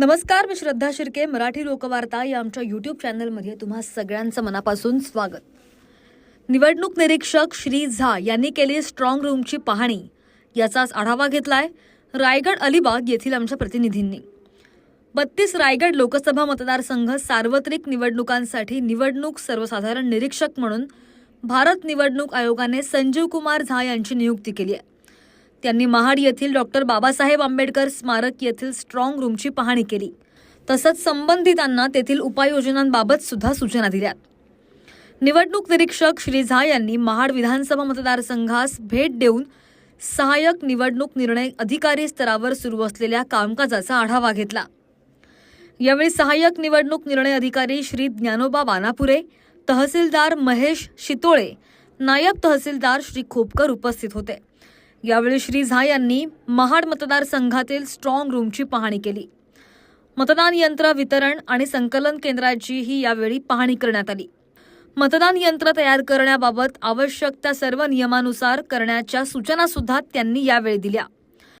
नमस्कार मी श्रद्धा शिर्के मराठी लोकवार्ता या आमच्या यूट्यूब चॅनलमध्ये तुम्हा सगळ्यांचं मनापासून स्वागत. निवडणूक निरीक्षक श्री झा यांनी केली स्ट्रॉंग रूमची पाहणी. याचाच आढावा घेतलाय रायगड अलिबाग येथील आमच्या प्रतिनिधींनी. बत्तीस रायगड लोकसभा मतदारसंघ सार्वत्रिक निवडणुकांसाठी निवडणूक सर्वसाधारण निरीक्षक म्हणून भारत निवडणूक आयोगाने संजीव कुमार झा यांची नियुक्ती केली आहे. त्यांनी महाड येथील डॉक्टर बाबासाहेब आंबेडकर स्मारक येथील स्ट्रॉंग रूमची पाहणी केली. तसंच संबंधितांना तेथील उपाययोजनांबाबत सुद्धा सूचना दिल्या. निवडणूक निरीक्षक श्री झा यांनी महाड विधानसभा मतदारसंघास भेट देऊन सहाय्यक निवडणूक निर्णय अधिकारी स्तरावर सुरू असलेल्या कामकाजाचा आढावा घेतला. यावेळी सहाय्यक निवडणूक निर्णय अधिकारी श्री ज्ञानोबा वानापुरे तहसीलदार महेश शितोळे नायब तहसीलदार श्री खोपकर उपस्थित होते. यावेळी श्री झा यांनी महाड मतदारसंघातील स्ट्रॉंग रूमची पाहणी केली. मतदान यंत्र वितरण आणि संकलन केंद्राचीही यावेळी पाहणी करण्यात आली. मतदान यंत्र तयार करण्याबाबत आवश्यक त्या सर्व नियमानुसार करण्याच्या सूचनासुद्धा त्यांनी यावेळी दिल्या.